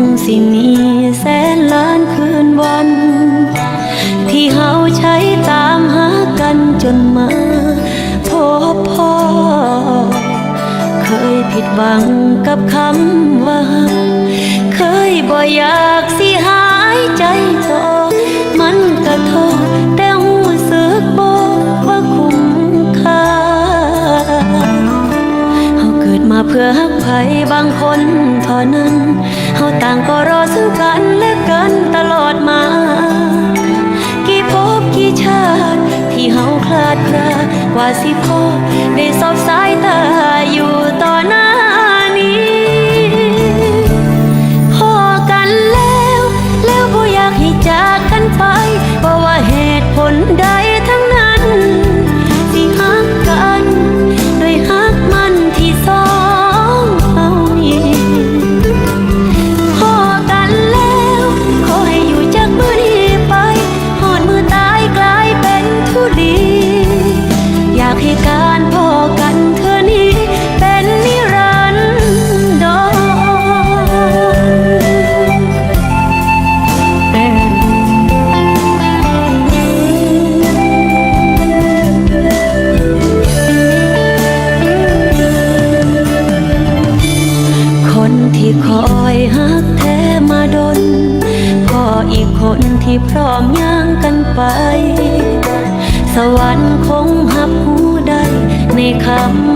งสิมีแสนล้านคืนวัน ที่เฮาใช้ตามหากันจนมาพบพ่อ เคยผิดหวังกับคำว่า เคยบ่อยากสิหายใจต่อ เกิดมาเพื่อหักไผบางคนเท่านั้นเฮาต่างก็รอซึ่งกันและกันตลอดมา กี่พบกี่ชาติที่เฮาคลาดคลากว่าสิพอได้สอบสายตา come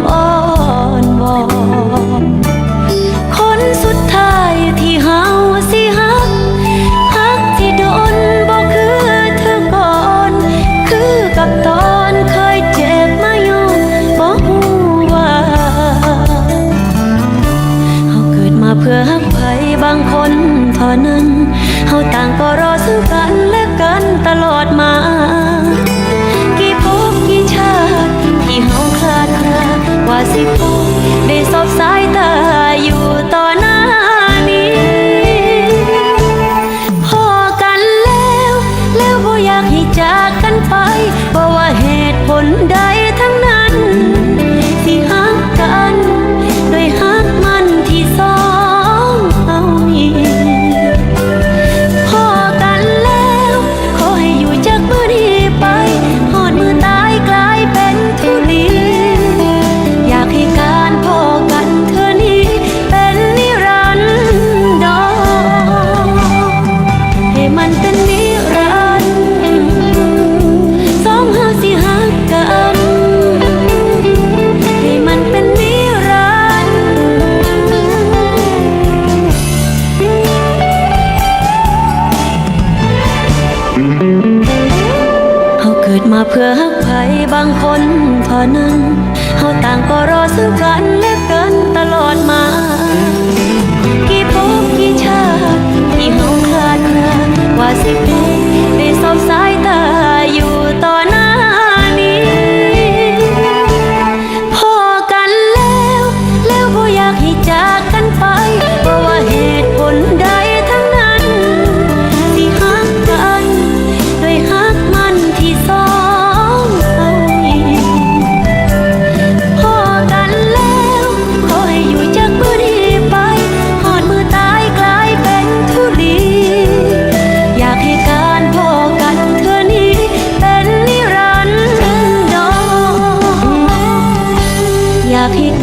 เพื่อหักไผบางคนเท่านั้นเฮาต่างก็รอสักอกันแล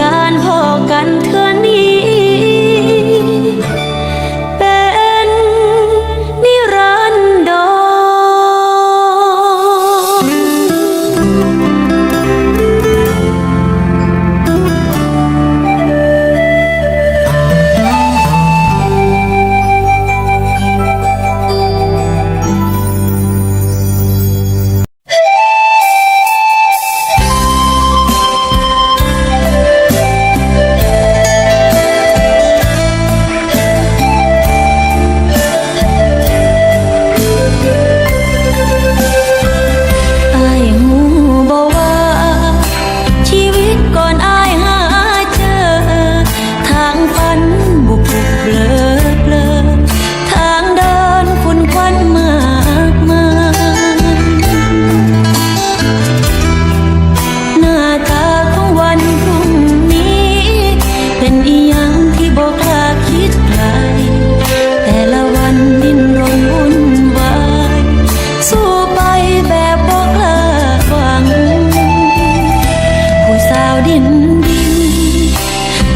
การพอกันเทื่อนี้ ดินดิน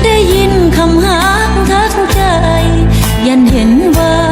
ได้ยินคำหางทักใจ ยันเห็นว่า